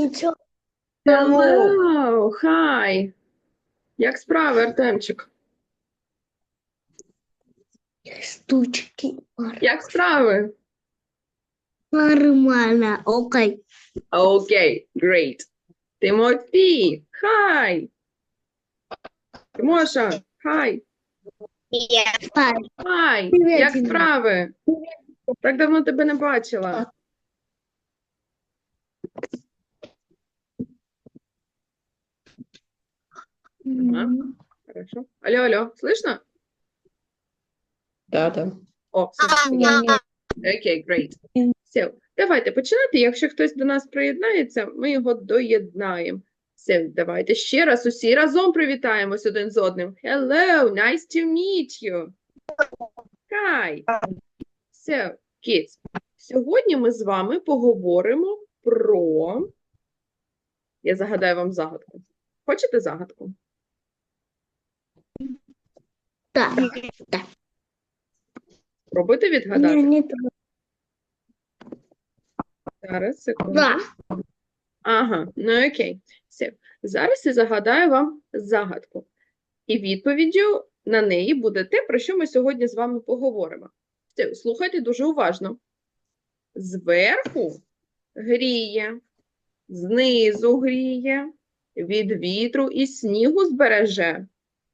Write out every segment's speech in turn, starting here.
Нічого. Hello, hi. Як справи, Артемчик? Штучки. Як справи? Нормально. Окей. Окей, great. Тимофій, hi. Тимоша, hi. Hi. Привіт, Як справи? Так давно тебе не бачила. Хорошо. Алло, алло, слышно? Да, да. О. Окей, great. Все, давайте починати. Якщо хтось до нас приєднається, ми його доєднаємо. Все, давайте ще раз усі разом привітаємось один з одним. Hello, nice to meet you. Hi. So, kids, сьогодні ми з вами поговоримо про... Я загадаю вам загадку. Хочете загадку? Так. так. Пробуйте відгадати. Ні, не так. Зараз, секунду. Да. Ага, ну окей. Все. Зараз я загадаю вам загадку. І відповіддю на неї буде те, про що ми сьогодні з вами поговоримо. Все, слухайте дуже уважно. Зверху гріє, знизу гріє, від вітру і снігу збереже.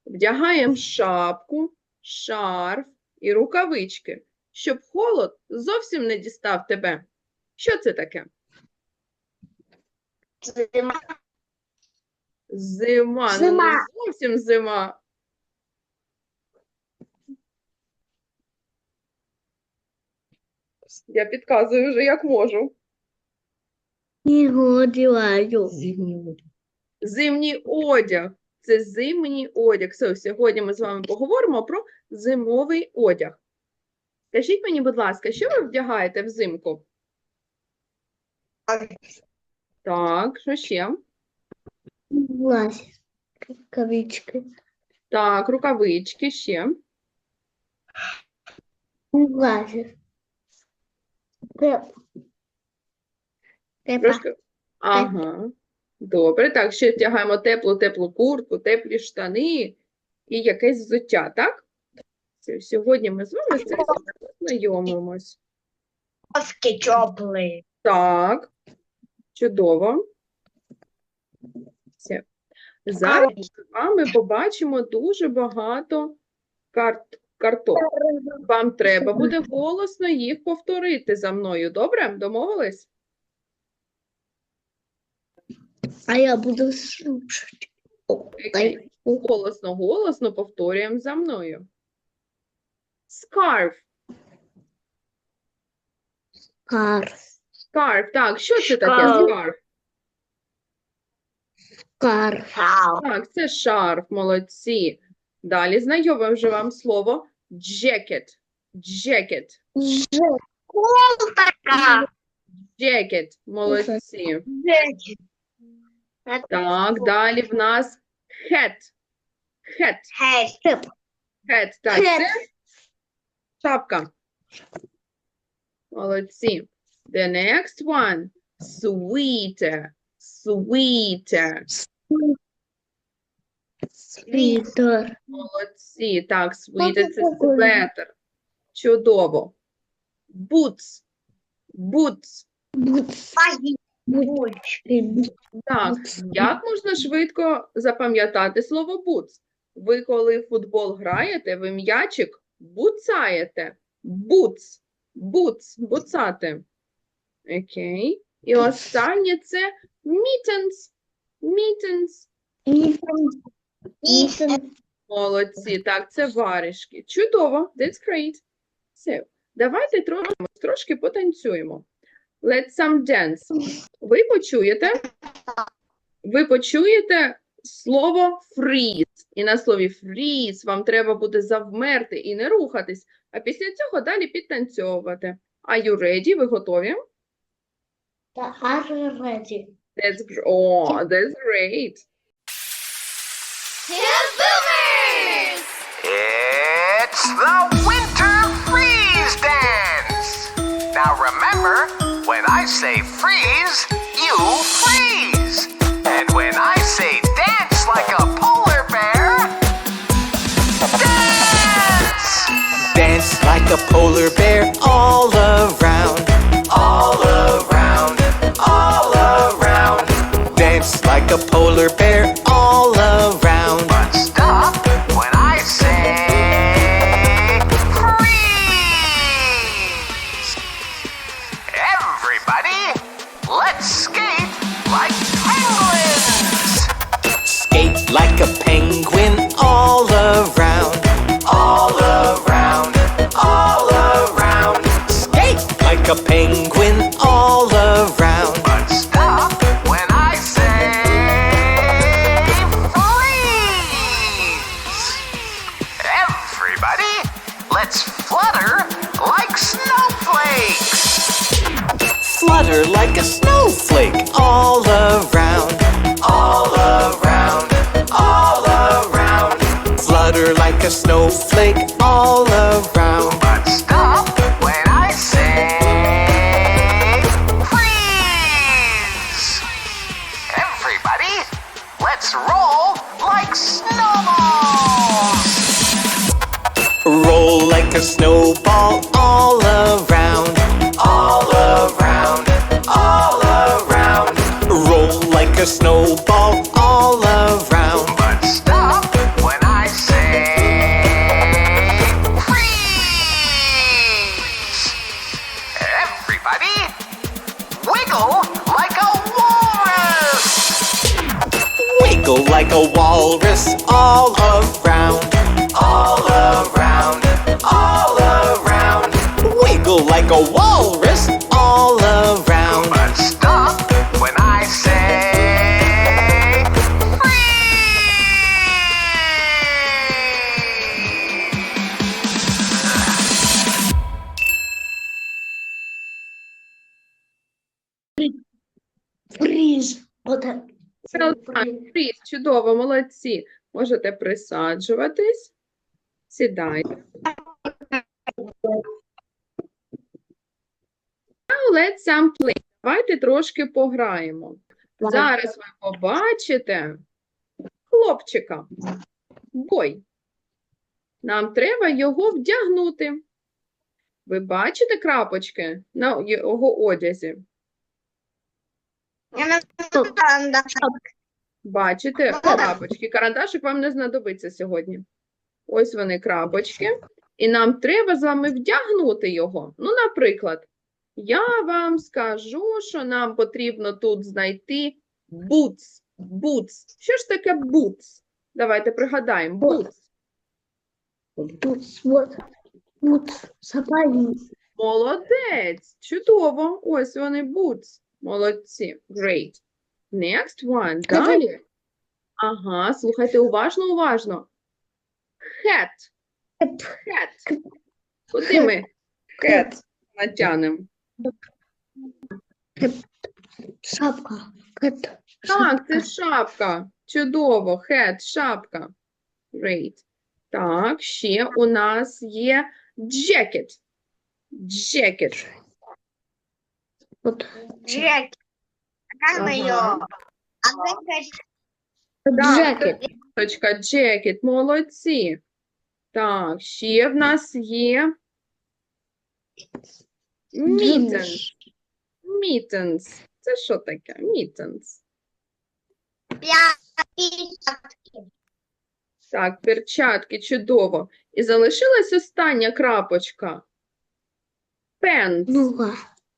Вдягаємо шапку, шарф і рукавички, щоб холод зовсім не дістав тебе. Що це таке? Зима, ну не Зима. зовсім зима. Я підказую вже як можу. Не. Зимний одяг. Зимній одяг. Це зимній одяг. Все, сьогодні ми з вами поговоримо про зимовий одяг. Скажіть мені, будь ласка, що ви вдягаєте взимку? Так, що ще? Влазь. Кавички. Так, рукавички ще. Тепа. Трошки. Ага. Добре, так, ще вдягаємо теплу, теплу куртку, теплі штани і якесь взуття, так? Сьогодні ми з вами з цим знайомимось. Маски теплі. Так, чудово. Все. Зараз ми з вами побачимо дуже багато карт, карток. Вам треба буде голосно їх повторити за мною. Добре? Домовились? А я буду слушать. Голосно, голосно повторюємо за мною. Scarf. Кар. Scarf. Так, що це таке Шарф. scarf? Кар. Так, це шарф, молодці. Далі знайоме вже вам слово jacket. Jacket. Куртка. Jacket. Молодці. Джеки. Так, далі в нас hat. Hat. Гей. Hat. Так, це шапка. Молодці. The next one. Sweater. Sweater. Світер. Молодці. Так, sweater це светр. Чудово. Boots. Boots. Так, як можна швидко запам'ятати слово boots? Ви, коли в футбол граєте, ви м'ячик буцаєте. Boots. Boots. Буцати. Окей. І останнє це mittens. Mittens. Молодці. Так, це варежки. Чудово. That's great. Все. Давайте трошки, трошки потанцюємо. Let's some dance. Ви почуєте? Ви почуєте слово freeze. І на слові freeze вам треба буде завмерти і не рухатись, а після цього далі підтанцьовувати. Are you ready? Ви готові? Реді. That's, gr- oh, that's great. It's the Winter Freeze Dance! Now remember, Say freeze, you freeze. And when I say dance like a polar bear, dance! Dance like a polar bear all around, all around, all around. Dance like a polar bear Done. Чудово, молодці. Можете присаджуватись. Сідайте. Now let's some play. Давайте трошки пограємо. Зараз ви побачите хлопчика. Бой. Нам треба його вдягнути. Ви бачите крапочки на його одязі? Бачите крапочки. Карандашик вам не знадобиться сьогодні. Ось вони крапочки. І нам треба з вами вдягнути його. Ну, наприклад, я вам скажу, що нам потрібно тут знайти boots. Boots. Що ж таке boots? Давайте пригадаємо. Boots. Тут вот. Тут сапоги. Молодець. Чудово. Ось вони boots. Молодці. Great. Next one. Далі. Ага, слухайте уважно, уважно. Hat. Hat. Куди ми hat натягнемо? Шапка. Так, це шапка. Чудово. Hat, шапка. Great. Так, ще у нас є jacket. Jacket. От. Джек. Джекет. Точка, jacket, молодці. Так, ще в нас є mittens. Mittens. Це що таке? Пятки? Так, перчатки, чудово. І залишилась остання крапочка. Pants.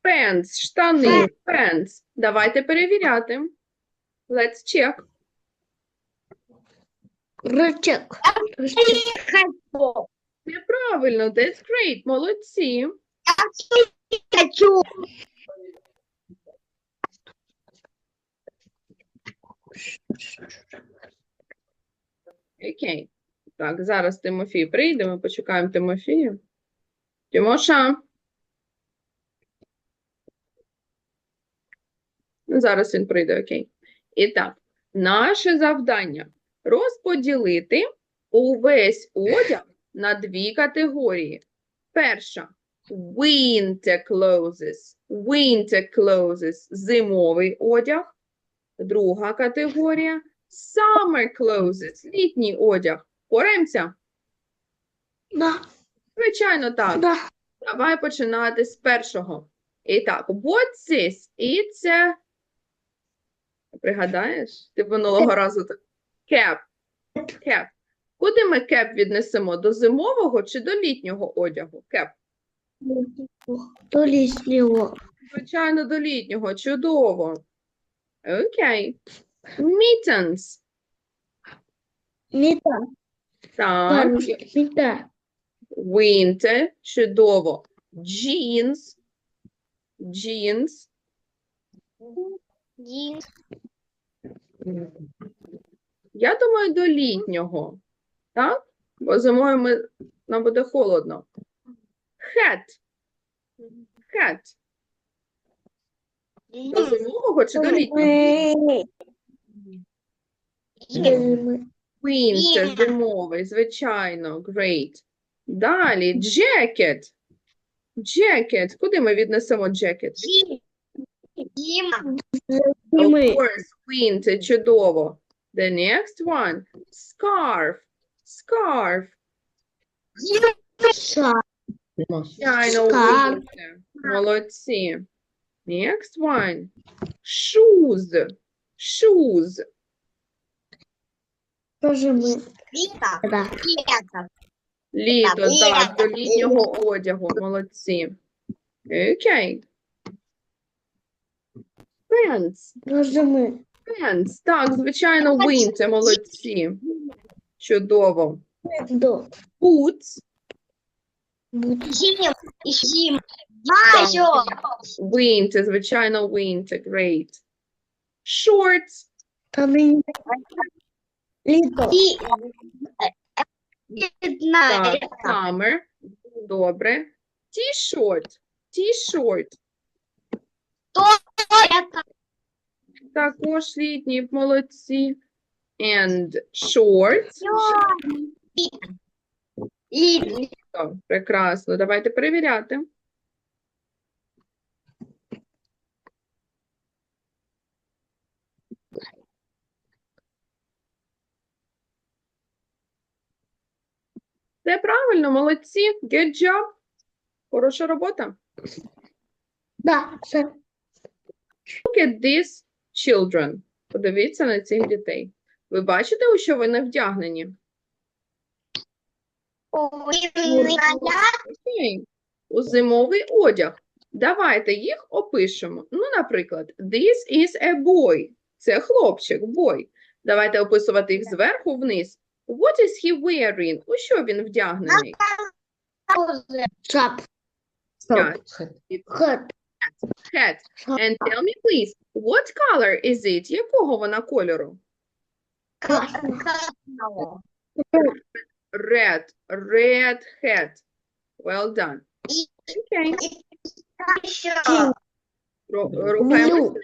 Pants, штани, pants. Давайте перевіряти. Let's check. Рычаг. Неправильно, that's great, молодці. Хочу. Окей. Так, зараз Тимофій прийде, ми почекаємо Тимофія. Тимоша. Зараз він прийде, окей. І так, наше завдання розподілити увесь одяг на дві категорії. Перша winter clothes. Winter clothes – зимовий одяг. Друга категорія summer clothes – літній одяг. Поремся? Да. Звичайно, так. Да. Давай починати з першого. І так, what's this? It's a Пригадаєш? Ти минулого разу так. Cap. Cap. Куди ми cap віднесемо? До зимового чи до літнього одягу? Cap. То лишнего. Звичайно, до літнього. Чудово. Окей. Mittens. Не так. Не. Winter. Чудово. Jeans. Jeans. Дин. Я думаю, до літнього. Так? Бо зимою ми, нам буде холодно. Hat. Hat. До зимового чи до літнього? Winter, зимовий, звичайно. Great. Далі. Jacket. Jacket. Куди ми віднесемо jacket? Дима. Of course, winter. Чудово. The next one. Scarf. Scarf. Звичайно, Scarf. Молодці. Next one. Shoes. Shoes. Тоже. Да. Лето. Літо, Літо. так, до літнього одягу. Молодці. Окей. Pants. Тоже мы. Так, звичайно, winter. Молодці. Чудово. До. Boots. Зим. Зим. Winter, звичайно, winter. Great. Shorts. Там и лито. И. Так, summer. Добре. T-shirt. T-shirt. Також літні. Молодці. And shorts. И. Прекрасно. Давайте перевіряти. Це правильно, молодці. Good job. Хороша робота. Да. Сэр. Look at these children. Подивіться на цих дітей. Ви бачите, у що вони вдягнені? У зимовий одяг. Давайте їх опишемо. Ну, наприклад, this is a boy. Це хлопчик, boy. Давайте описувати їх зверху вниз. What is he wearing? У що він вдягнений? Шап. Так. Хэт. Hat. And tell me, please, what color is it? Якого вона кольору? Red. Red hat. Well done. Okay. Ру- Рухаємось,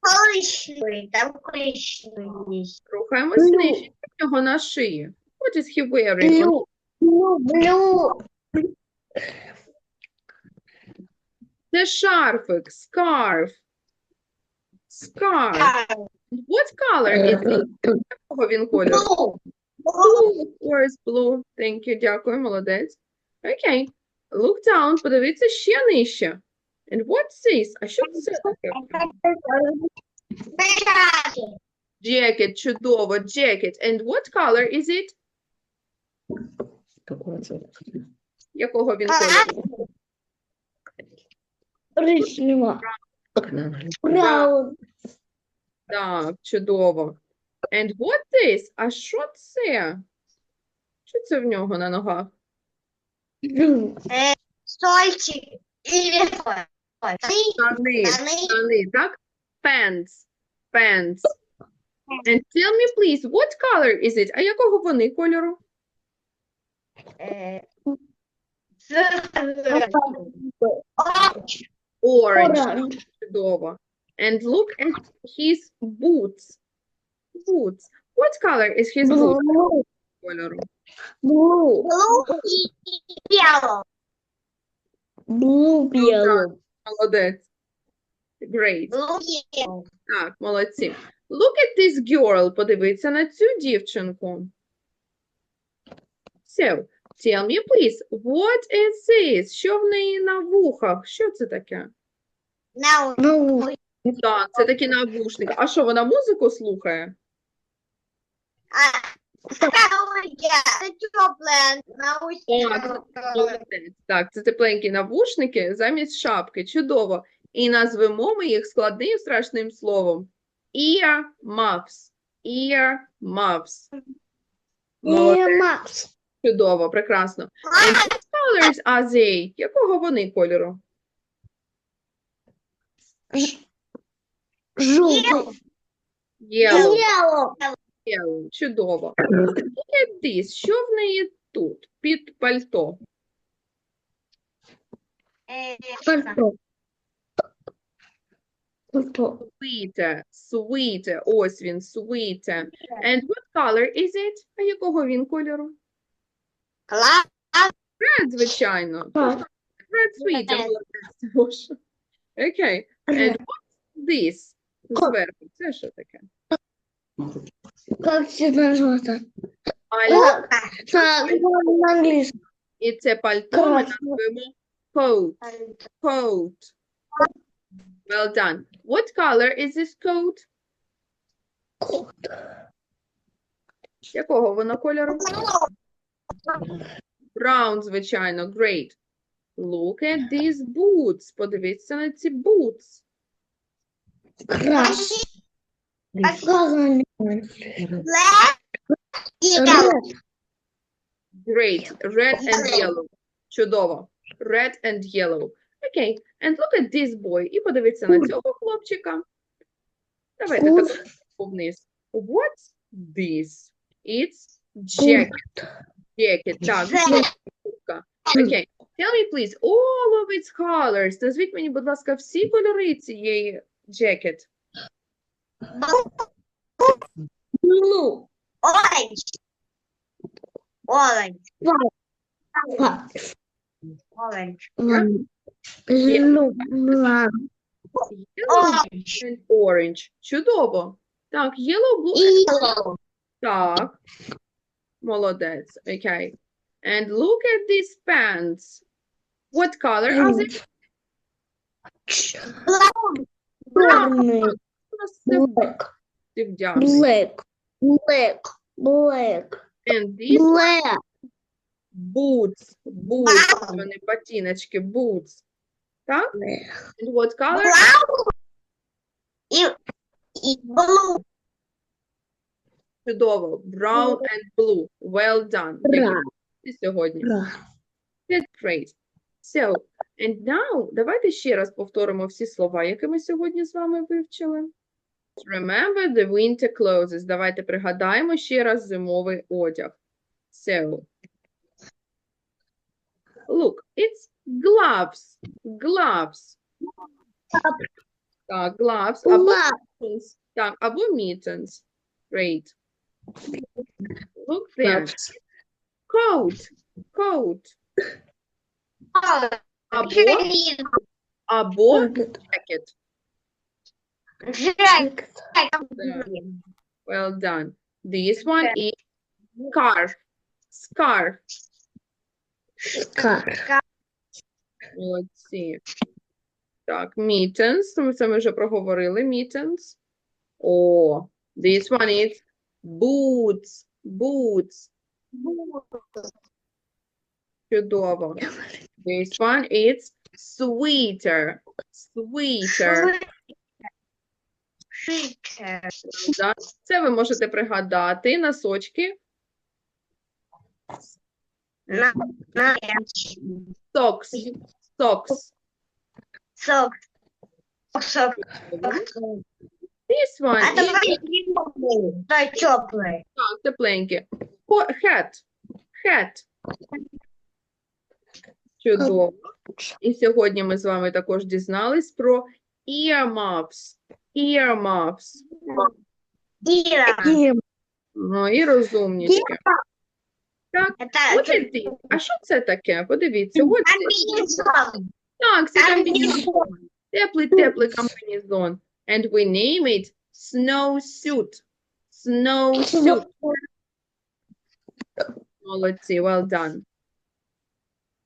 Коричневый, там коричневый есть. рухаємось Blue. нижче. У нього на шиї. What is he wearing? Блю. Блю. Блю. Це шарфик, scarf. Scarf. What color is it? Якого він кольору? Blue, of course, blue. Thank you, дякую, молодець. Окей. Look down, подивіться ще нижче. And what's this? А що це таке? Jacket, чудово, jacket. And what color is it? Якого він кольору? Коричнево. Браун. Так, чудово. And what this? А що це? Що це в нього на ногах? Сольчик Штани, штани, так? Pants, pants. And tell me, please, what color is it? А якого вони кольору? Orange, Оранж. чудово. And look at his boots. Boots. What color is his boot Блу. кольору? Блу. Blue и yellow. Блу белый. Молодець. Great. Blue yellow. Так, молодці. Look at this girl. Подивіться на цю дівчинку. So, tell me, please, what is this? Що в неї на вухах? Що це таке? Ну, Так, це такі навушники. А що, вона музику слухає? Наушники. Молодець. Так, це тепленькі навушники замість шапки. Чудово. І назвемо ми їх складним страшним словом. Ear muffs. Ear muffs. Молодець. Макс. Чудово, прекрасно. And what colors are they? Якого вони кольору? Жовтий. Yellow. Yellow. Yellow. Чудово. Look at this. Що в неї тут? Під пальто. Пальто. Пальто. Sweeter. Sweeter. Ось він, sweeter. And what color is it? А якого він кольору? Класс. Red, звичайно. Молодець. Окей. And what's this? Зверху. Це що таке? Как це назвати? Пальто. Так, на англійському. І це пальто ми назвемо coat. Coat. Well done. What color is this coat? Якого воно кольору? Brown, звичайно. Great. Look at these boots. Подивіться на ці boots. Красний. Красний. Great. Red and yellow. Чудово. Red and yellow. Окей. And look at this boy. І подивіться на цього хлопчика. Давайте Кур. так вниз. What's this? It's jacket. Jacket. Так, куртка. Окей. Tell me, please, all of its colors. Назвіть мені, будь ласка, всі кольори цієї jacket. Blue. Orange. Orange. Orange. Yellow Orange. and orange. Чудово. Так, yellow, blue, Yellow. Так. Молодець. Окей. And look at these pants. What color are they? Brown. Чорний. У нас це Black. вдягнені. Black. Black. Black. And these Black. boots. Boots. Wow. Вони ботиночки. Boots. Так? And what color? Brown. И, и blue. Чудово. Brown and blue. Well done. Які сьогодні. That's great. So, and now, давайте ще раз повторимо всі слова, які ми сьогодні з вами вивчили. Remember the winter clothes. Давайте пригадаємо ще раз зимовий одяг. So, look, it's gloves. Gloves. Так, gloves. Або mittens. Так, або mittens. Great. Look there. Coat. Coat. Або, Green. або Jacket. jacket. Jack. Well done. This one is scarf. Scarf. Scarf. Молодці. Так, mittens. Ми це ми вже проговорили. Mittens. О, this one is boots. Boots. Чудово. This one is. Sweater. Да. Це ви можете пригадати. Носочки. На, на, Socks. Socks. сок. Сок. This one Это is да, теплый. Так, тепленьке. Хо- Hat. Hat. Чудово. І сьогодні ми з вами також дізнались про earmuffs. Earmuffs. Ира. Ким. Ну і розумнічки. Так, Это от іди. А що це таке? Подивіться. Ось це. комбинезон. Так, це Комбінезон. комбінезон. Теплий, теплий комбінезон. And we name it snowsuit. Snowsuit. Молодці, well done.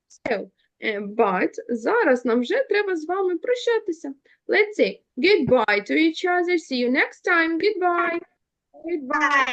So, Е, But зараз нам вже треба з вами прощатися. Let's say goodbye to each other. See you next time. Goodbye. Goodbye.